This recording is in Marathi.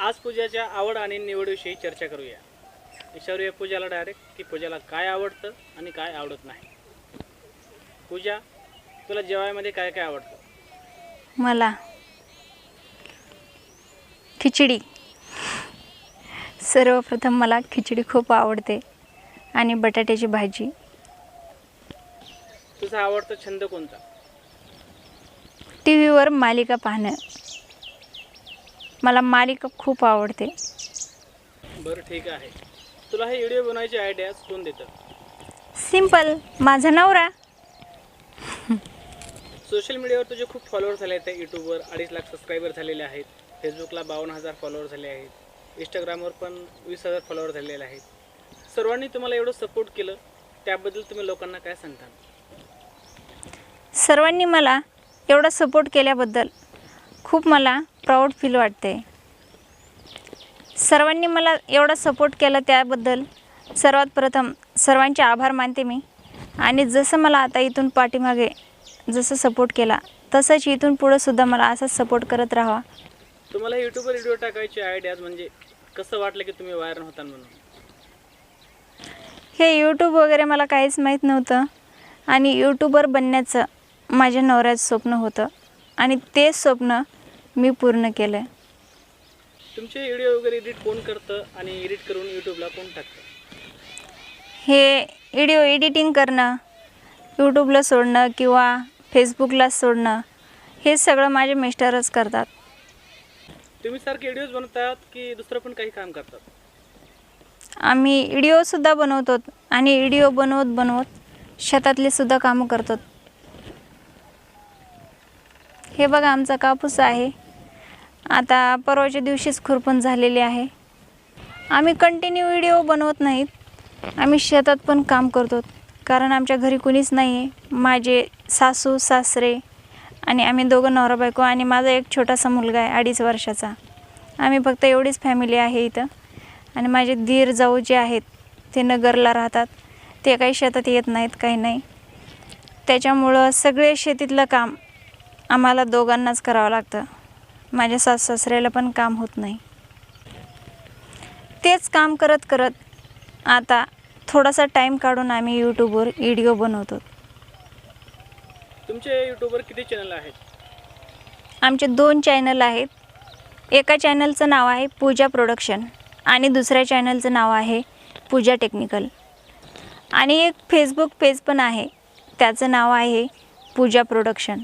आज पूजाच्या आवड आणि निवडीविषयी चर्चा करूया. विचारूया पूजाला डायरेक्ट की पूजाला काय आवडतं आणि काय आवडत नाही. पूजा तुला जेवायमध्ये काय काय आवडतं? मला खिचडी. सर्वप्रथम मला खिचडी खूप आवडते आणि बटाट्याची भाजी. तुझा आवडता छंद कोणता? टी व्हीवर मालिका पाहणं. मला मालिका खूप आवडते. बरं ठीक आहे. तुला हे व्हिडिओ बनवायची आयडिया कोण देतं सिंपल माझा नवरा. सोशल मीडियावर तुझे खूप फॉलोअर झाले आहेत यूट्यूबवर अडीच लाख सबस्क्रायबर झालेले आहेत. फेसबुकला बावन्न हजार फॉलोअर झाले आहेत. इंस्टाग्रामवर पण वीस हजार फॉलोअर झालेले आहेत. सर्वांनी तुम्हाला एवढं सपोर्ट केलं त्याबद्दल तुम्ही लोकांना काय सांगता? सर्वांनी मला एवढा सपोर्ट केल्याबद्दल खूप मला प्राऊड फील वाटते. सर्वांनी मला एवढा सपोर्ट केला त्याबद्दल. सर्वात प्रथम सर्वांचे आभार मानते मी. आणि जसं मला आता इथून पाठीमागे जसं सपोर्ट केला तसंच इथून पुढं सुद्धा मला असाच सपोर्ट करत राहावा. तुम्हाला यूट्यूबवर व्हिडिओ टाकायची आयडियाज म्हणजे कसं वाटलं की तुम्ही व्हायरल होता म्हणून? हे यूट्यूब वगैरे मला काहीच माहीत नव्हतं. आणि यूट्यूबर बनण्याचं माझ्या नवऱ्याचं स्वप्न होतं. आणि ते स्वप्न मी पूर्ण केलं आहे तुमचे व्हिडिओ वगैरे एडिट कोण करतं आणि एडिट करून यूट्यूबला कोण टाकतं? हे व्हिडिओ एडिटिंग करणं यूट्यूबला सोडणं किंवा फेसबुकला सोडणं हे सगळं माझे मिस्टरच करतात. तुम्ही सारखे व्हिडिओज बनवतात की दुसरं पण काही काम करतात? आम्ही व्हिडिओसुद्धा बनवतो आणि व्हिडिओ बनवत बनवत शेतातले सुद्धा कामं करतो. हे बघा आमचा कापूस आहे. आता परवाच्या दिवशीच खुरपण झालेली आहे. आम्ही कंटिन्यू व्हिडिओ बनवत नाहीत. आम्ही शेतात पण काम करतो. कारण आमच्या घरी कुणीच नाही आहे माझे सासू सासरे आणि आम्ही दोघं नवरा बायको आणि माझा एक छोटासा मुलगा आहे अडीच वर्षाचा. आम्ही फक्त एवढीच फॅमिली आहे इथं. आणि माझे धीर जाऊ जे आहेत ते नगरला राहतात. ते काही शेतात येत नाहीत काही नाही. त्याच्यामुळं सगळे शेतीतलं काम आम्हाला दोघांनाच करावं लागतं. माझ्या सास सासऱ्याला पण काम होत नाही. तेच काम करत करत आता थोडासा टाईम काढून आम्ही यूट्यूबवर व्हिडिओ बनवतो. तुमचे यूट्यूबवर किती चॅनल आहेत? आमचे दोन चॅनल आहेत. एका चॅनलचं नाव आहे पूजा प्रोडक्शन आणि दुसऱ्या चॅनलचं नाव आहे पूजा टेक्निकल आणि एक फेसबुक पेज पण आहे. त्याचं नाव आहे पूजा प्रोडक्शन